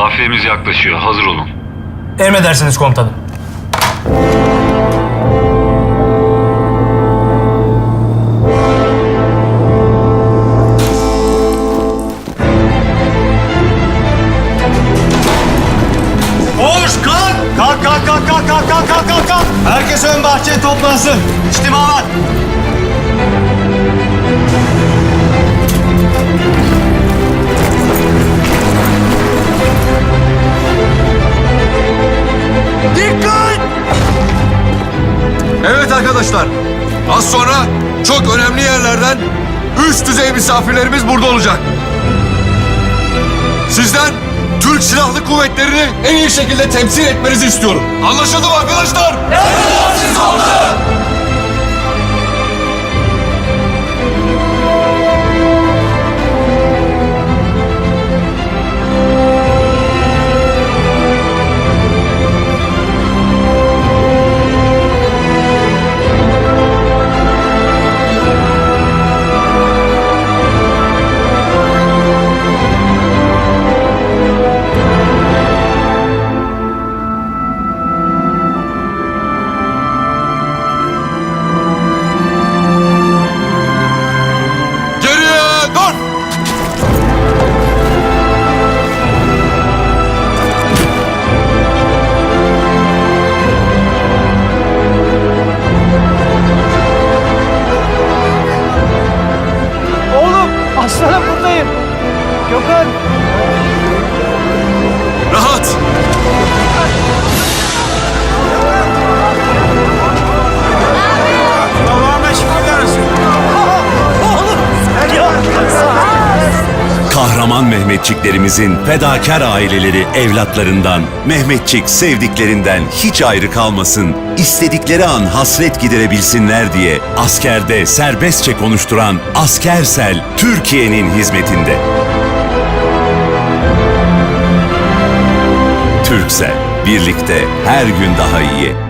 Kafiyemiz yaklaşıyor. Hazır olun. Emredersiniz komutanım. Koş kalk! Kalk kalk kalk kalk kalk kalk kalk! Herkes ön bahçeye toplansın. İçtima var. Arkadaşlar. Az sonra çok önemli yerlerden üst düzey misafirlerimiz burada olacak. Sizden Türk Silahlı Kuvvetleri'ni en iyi şekilde temsil etmenizi istiyorum. Anlaşıldı mı arkadaşlar? Geriye aslanım Mehmetçiklerimizin fedakar aileleri evlatlarından, Mehmetçik sevdiklerinden hiç ayrı kalmasın, istedikleri an hasret giderebilsinler diye askerde serbestçe konuşturan Askersel Türkiye'nin hizmetinde. Türksel, birlikte her gün daha iyi.